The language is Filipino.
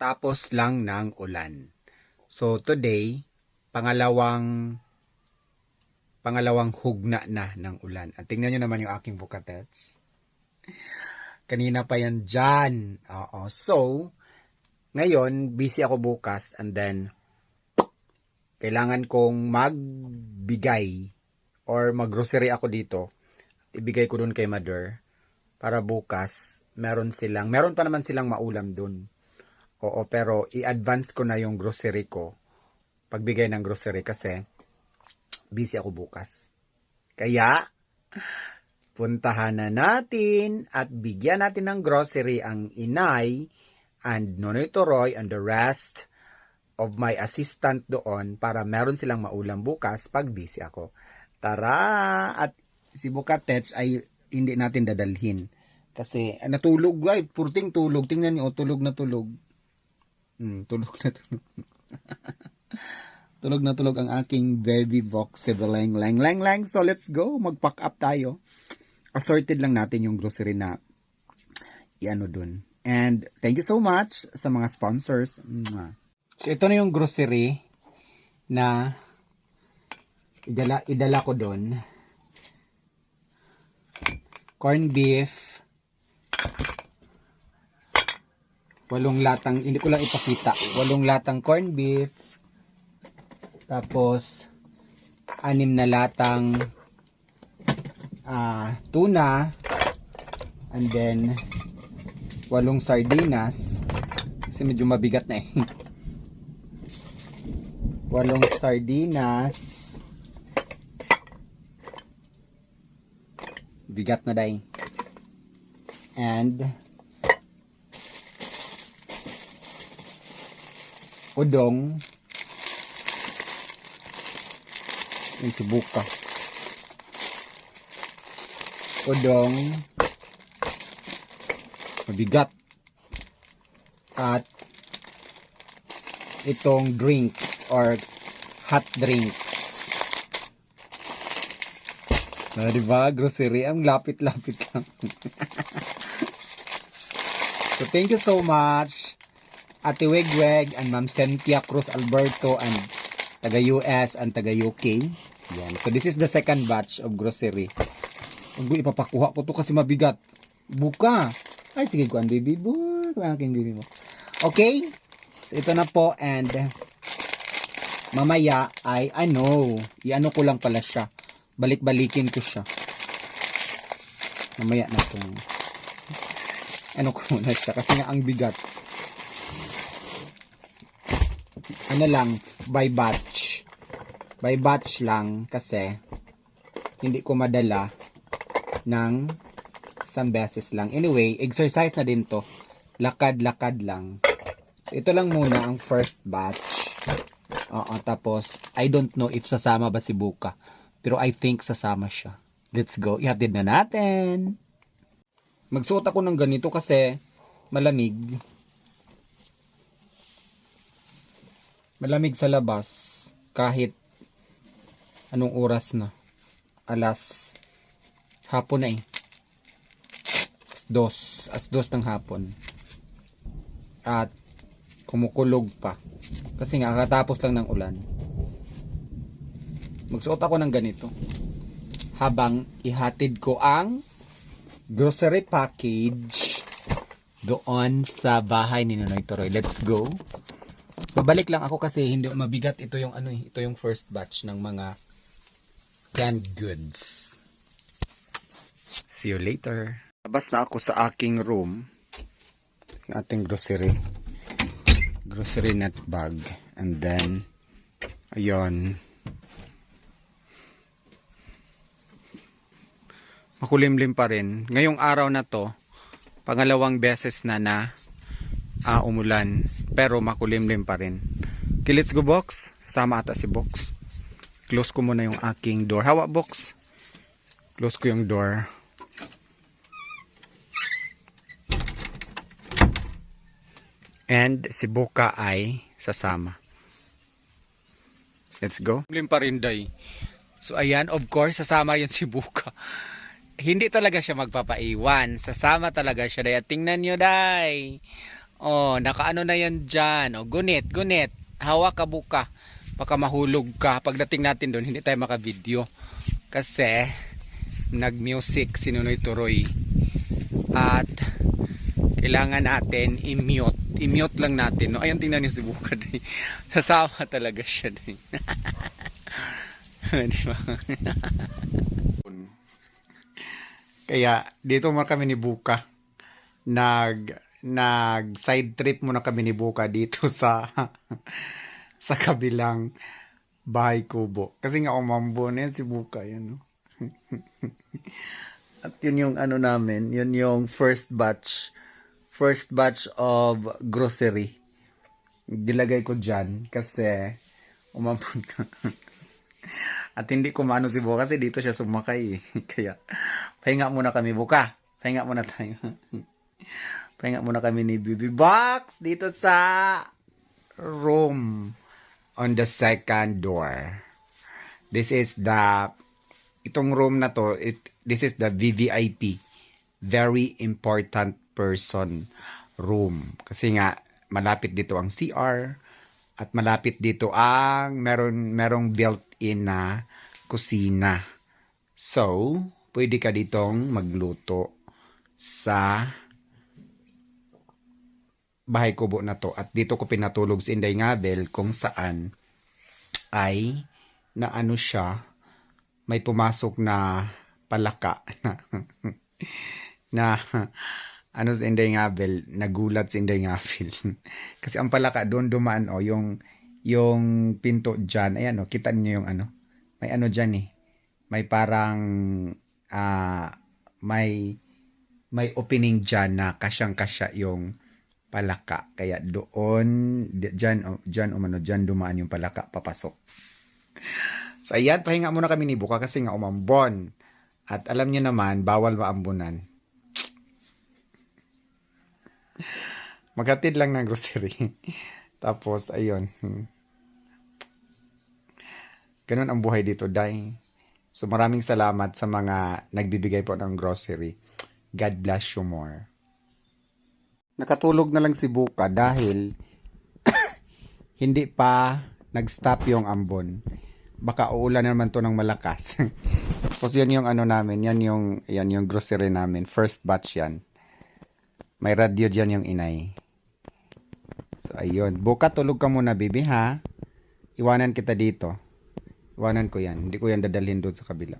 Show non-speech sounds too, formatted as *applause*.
kakatapos lang ng ulan. So today, pangalawang pangalawang hugna na ng ulan. At tingnan nyo naman yung aking bukatets. Kanina pa yan dyan. Oo. So, ngayon, busy ako bukas and then kailangan kong magbigay or maggrocery ako dito. Ibigay ko dun kay Mother para bukas meron silang, meron pa naman silang maulam dun. Oo, pero i-advance ko na yung grocery ko pagbigay ng grocery kasi busy ako bukas. Kaya, puntahan na natin at bigyan natin ng grocery ang inay and Nonoy Toroy and the rest of my assistant doon para meron silang maulam bukas pag busy ako. Tara! At si Bukatets ay hindi natin dadalhin. Kasi natulog ay purting tulog. Tingnan niyo, oh, tulog na tulog. Hmm, tulog na tulog. *laughs* tulog na tulog ang aking baby box lang lang lang lang. So let's go, mag-pack up tayo. Assorted lang natin yung grocery na iano dun. And thank you so much sa mga sponsors. So ito na yung grocery na idala idala ko doon. Corn beef. Walong latang, hindi ko lang ipakita. Walong latang corn beef. Tapos anim na latang ah, tuna. And then walong sardinas. Kasi medyo mabigat na eh. *laughs* walong sardinas. Bigat na day. And udong yung sibuka. Udong mabigat at itong drinks or hot drinks. Ah, diba? Grocery. Ang lapit-lapit lang. *laughs* so, thank you so much. Ate Wegweg and Ma'am Cynthia Cruz Alberto and taga US and taga UK. Yan. So, this is the second batch of grocery. Ang ipapakuha ko to kasi mabigat. Buka. Ay, sige ko, ang baby. Ang aking baby mo. Okay? So, ito na po and mamaya ay ano, iano ko lang pala siya. Balik-balikin ko siya. Mamaya na po. Ano ko muna siya kasi nga ang bigat. Ano lang, by batch. By batch lang kasi hindi ko madala ng isang beses lang. Anyway, exercise na din to. Lakad-lakad lang. So, ito lang muna ang first batch. Oo, tapos, I don't know if sasama ba si Buka. Pero I think sasama siya. Let's go. Ihatid na natin. Magsuot ako ng ganito kasi malamig. Malamig sa labas kahit anong oras na. Alas hapon na eh. As dos. As dos ng hapon. At kumukulog pa. Kasi nga kakatapos lang ng ulan. Magsuot ako ng ganito. Habang ihatid ko ang grocery package doon sa bahay ni Nonoy Toroy. Let's go. Babalik lang ako kasi hindi mabigat ito yung ano eh, ito yung first batch ng mga canned goods. See you later. Labas na ako sa aking room. Yung ating grocery. Grocery net bag. And then, ayun. Makulimlim pa rin. Ngayong araw na to, pangalawang beses na na ah, umulan. Pero makulimlim pa rin. Okay, let's go box. Sama ata si box. Close ko muna yung aking door. Hawa box. Close ko yung door. And si Buka ay sasama. Let's go. Lim pa rin, day. So ayan, of course, sasama yun si Buka. Hindi talaga siya magpapaiwan. Sasama talaga siya, day. At tingnan nyo, day. Oh, nakaano na yan dyan. Oh, gunit, gunit. Hawak ka buka. Baka mahulog ka. Pagdating natin doon, hindi tayo makavideo. Kasi, nag-music si Nunoy Turoy. At, kailangan natin i-mute. I-mute lang natin. No? Ayun, tingnan niyo si Buka. *laughs* Sasama talaga siya. *laughs* Di ba? Kaya, dito mo kami ni Buka. Nag, nag side trip muna kami ni Buka dito sa *laughs* sa kabilang bahay kubo. Kasi nga umambo na yan si Buka. Yan, no? *laughs* At yun yung ano namin, yun yung first batch, first batch of grocery. Dilagay ko dyan kasi umambon *laughs* ka. At hindi ko maano si Buka kasi dito siya sumakay eh. Kaya, pahinga muna kami Buka. Pahinga muna tayo. Pahinga muna kami ni Bibi Box dito sa room on the second door. This is the itong room na to, it, this is the VVIP. Very important person room. Kasi nga, malapit dito ang CR at malapit dito ang meron merong built-in na kusina. So, pwede ka ditong magluto sa bahay kubo na to. At dito ko pinatulog si Inday Ngabel kung saan ay na ano siya may pumasok na palaka na, *laughs* na ano si Inday Ngabel nagulat si Inday Ngabel. *laughs* Kasi ang palaka doon dumaan oh yung yung pinto dyan. Ayan oh kita niyo yung ano? May ano dyan eh. May parang ah may may opening dyan na kasyang kasya yung palaka. Kaya doon, dyan, dyan umano, dyan dumaan yung palaka, papasok. So ayan, pahinga muna kami ni Buka kasi nga umambon. At alam nyo naman, bawal maambunan. Maghatid lang ng grocery. *laughs* Tapos, ayun. Ganun ang buhay dito, Day. So maraming salamat sa mga nagbibigay po ng grocery. God bless you more. Nakatulog na lang si Buka dahil *coughs* hindi pa nag-stop yung ambon. Baka uulan naman to ng malakas. *laughs* Tapos yan yung ano namin, yan yung, yan yung grocery namin. First batch yan. May radio dyan yung inay. So ayun. Buka, tulog ka muna, bibi ha. Iwanan kita dito. Iwanan ko yan. Hindi ko yan dadalhin doon sa kabila.